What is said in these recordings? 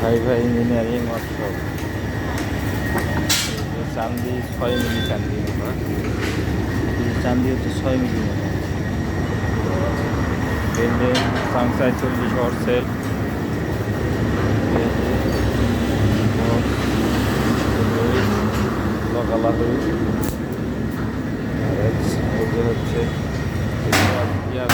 ভাই ভাই engineering workshop চান্দি ছয় মিলি চান্দি। চান্দি হচ্ছে ছয় মিলি। মতো বিল্ডিং সংসার চল্লিশ হর্সেল লগালাহু আর এই যে হচ্ছে ইয়ার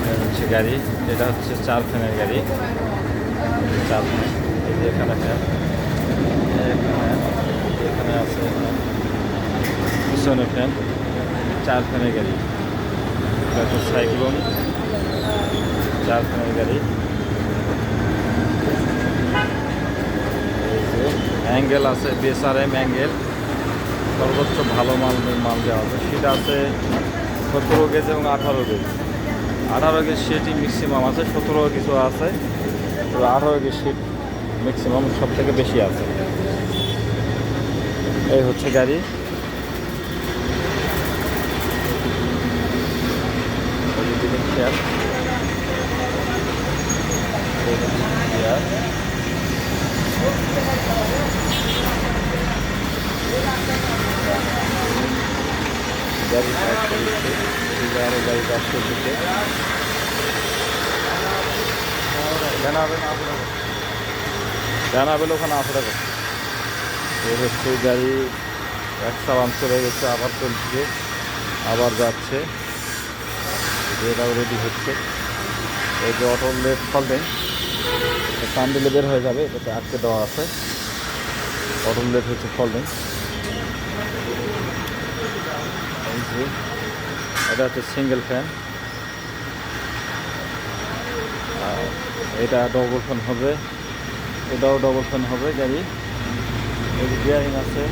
এটা হচ্ছে গাড়ি এটা হচ্ছে চার ফ্যানের গাড়ি চার ফ্যান এই যে এখানে ফ্যান এখানে এখানে আছে পিছনে ফ্যান, চার ফ্যানের গাড়ি। তারপর সাইক্লোন চার ফ্যানের গাড়ি। অ্যাঙ্গেল আছে বিএসআরএম অ্যাঙ্গেল। সর্বোচ্চ ভালো মাল মাল দেওয়া আছে। সেটা আছে সতেরো গেজ এবং আঠারো গেজ। আঠারো গেজ সিটই ম্যাক্সিমাম আছে, সতেরো কিছু আছে। তো আঠারো গেজ সিট ম্যাক্সিমাম সব থেকে বেশি আছে। এই হচ্ছে গাড়ি। চেয়ার চেয়ার গাড়ি কাজ করছে এদিকে গাড়ি কাজ করতেছে জানাবেন জানাবেন ওখানে আসলে এই হচ্ছে গাড়ি এক সালাম চলে গেছে আবার চলছে আবার যাচ্ছে এটাও রেডি হচ্ছে। এই যে অটো লেট ফলবেন টান দিলে বের হয়ে যাবে, এটাতে আটকে দেওয়া আছে। অটো লেট হচ্ছে ফলবেন এই এটা হচ্ছে সিঙ্গেল ফ্যান এটা ডবল ফ্যান হবে। এটাও ডবল ফ্যান হবে গাড়ি। এই যে বিয়ারিং আছে,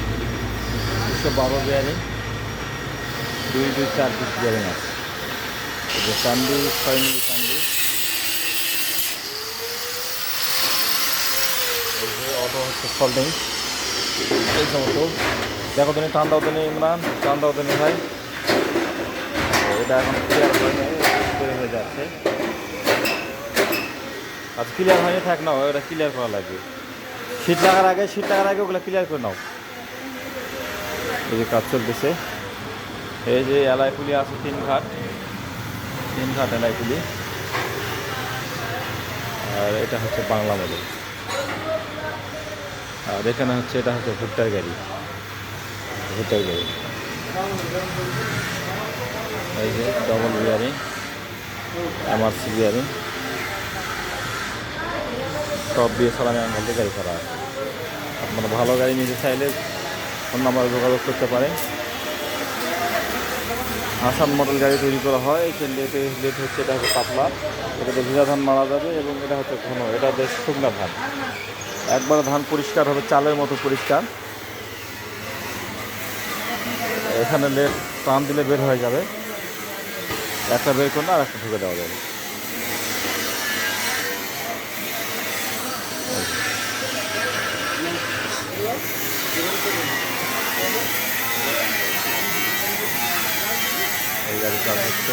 দুশো বারো বিয়ারিং দুই দুই, চার পিস বিয়ারিং আছে। যে চান্দি ছয় মিলি চান্দি অটো হচ্ছে এই সমস্ত। দেখো তুমি দাও তুমি ইমরান দাও তুমি ভাই। এটা এখন ক্লিয়ার হয়নি হয়ে যাচ্ছে। আজ ক্লিয়ার হয়নি, থাক নাও ওটা ক্লিয়ার করা লাগবে। শীত লাগার আগে শীত লাগার আগে ওগুলো ক্লিয়ার করে নাও। এই যে কাজ চলতেছে। এই যে এলাইপুলি আছে তিন ঘাট। তিন ঘাট এলাইপুলি আর এটা হচ্ছে বাংলা মডেল আর এখানে হচ্ছে এটা হচ্ছে ভুট্টার গাড়ি। ভুট্টার গাড়ি। এই যে ডবল বিয়ারিং এমআরসি বিয়ারিং সব দিয়ে সালামি আঙ্গল গাড়ি করা আছে। আপনারা ভালো গাড়ি নিতে চাইলে ফোন নাম্বারে যোগাযোগ করতে পারেন। আসাম মডেল গাড়ি তৈরি করা হয়। এই লেটে লেট হচ্ছে, এটা হচ্ছে পাতলা। এটাতে ভিজা ধান মারা যাবে এবং এটা হচ্ছে ঘন। এটা বেশ শুকনা ধান। একবার ধান পরিষ্কার হবে, চালের মতো পরিষ্কার। এখানে লেট টান দিলে বের হয়ে যাবে। একটা বের করলে আর একটা ঢুকে দেওয়া যাবে। এই গাড়ি চাল হচ্ছে।